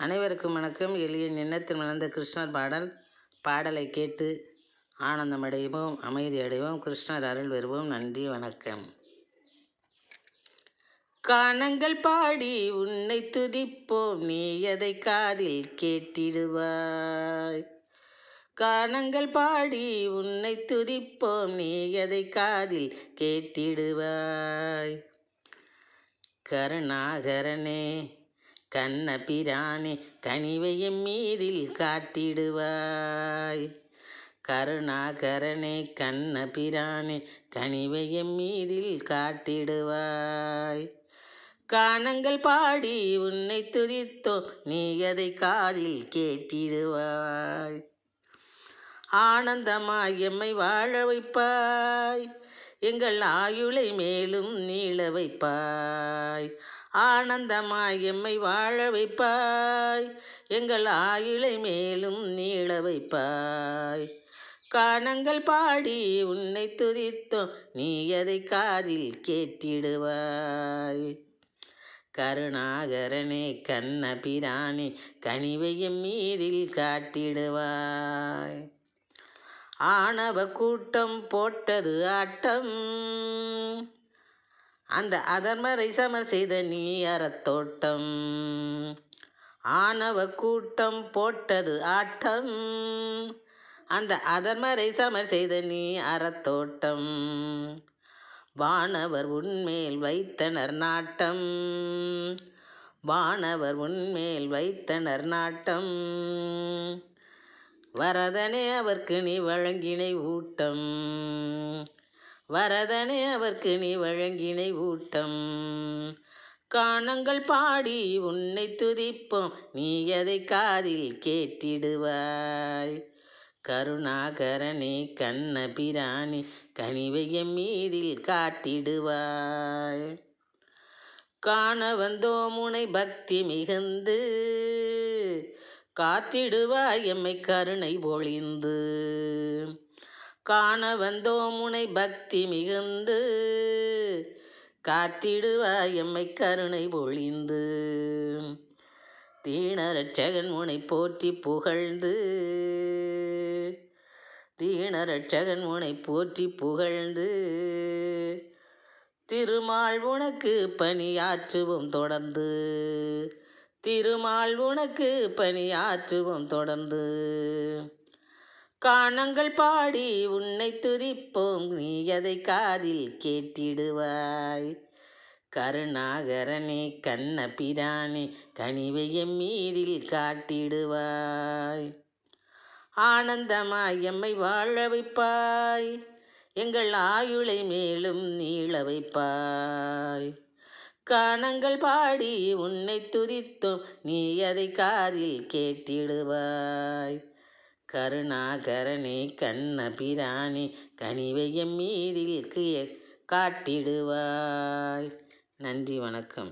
அனைவருக்கும் வணக்கம். எளிய எண்ணத்தில் மலர்ந்த கிருஷ்ணர் பாடல் பாடலை கேட்டு ஆனந்தம் அடைவோம் அமைதி அடைவோம் கிருஷ்ணர் அருள் வருவோம் நன்றி வணக்கம். கானங்கள் பாடி உன்னை துதிப்போம். நீ எதை காதில் கேட்டிடுவாய்? கானங்கள் பாடி உன்னை துதிப்போம். நீ எதை காதில் கேட்டிடுவாய்? கருணாகரனே கண்ண பிரானே கனிவையும் மீதில் காட்டிடுவாய். கருணாகரனே கண்ண பிரானே கனிவையும் மீதில் காட்டிடுவாய். கானங்கள் பாடி உன்னை துதித்தோ நீ அதை காதில் கேட்டிடுவாய். ஆனந்தமாய் எம்மை வாழ வைப்பாய். எங்கள் ஆயுளை மேலும் நீள வைப்பாய். ஆனந்தமாய் எம்மை வாழ வைப்பாய். எங்கள் ஆயுளை மேலும் நீள வைப்பாய். கானங்கள் பாடி உன்னை துதித்தோம் நீ அதை காதில் கேட்டிடுவாய்? கருணாகரனே கண்ண பிரானே கனிவையும் மீதில் காட்டிடுவாய். ஆணவ கூட்டம் போட்டது ஆட்டம். அந்த அதர்மரை சமர் செய்த நீ அறத்தோட்டம் ஆணவ கூட்டம் போட்டது ஆட்டம். அந்த அதர்மரை சமர் செய்த நீ அறத்தோட்டம் வானவர் உன்மேல் வைத்தனர் நாட்டம். வானவர் உன்மேல் வைத்தனர் நாட்டம். வரதனே அவர்க்கு நீ வழங்கினை ஊட்டம். வரதனே அவர்க்கு நீ வழங்கினை ஊட்டம். கானங்கள் பாடி உன்னை துதிப்போம் நீ எதை காதில் கேட்டிடுவாய்? கருணாகரனே கண்ண பிராணி கனிவையம் மீதில் காட்டிடுவாய். காண வந்தோ முனை பக்தி மிகுந்து காத்திடுவாய் எம்மை கருணை பொழிந்து. காண வந்தோ முனை பக்தி மிகுந்து. காத்திடுவாய் எம்மை கருணை பொழிந்து. தீனரட்சகன் முனை போற்றி புகழ்ந்து. தீனரட்சகன் முனை போற்றி புகழ்ந்து. திருமால் உனக்கு பணியாற்றுவோம் தொடர்ந்து. திருமால் உனக்கு பணியாற்றுவோம் தொடர்ந்து. காணங்கள் பாடி உன்னை துதிப்போம். நீ அதை காதில் கேட்டிடுவாய்? கருணாகரனே கண்ண பிரானே கனிவையம் மீதில் காட்டிடுவாய். ஆனந்தமாய் எம்மை வாழ வைப்பாய். எங்கள் ஆயுளை மேலும் நீள வைப்பாய். கானங்கள் பாடி உன்னை துதித்தோம். நீ அதை காதில் கேட்டிடுவாய்? கருணாகரனே கண்ண பிராணி கனிவையம் மீதில் காட்டிடுவாய். நன்றி வணக்கம்.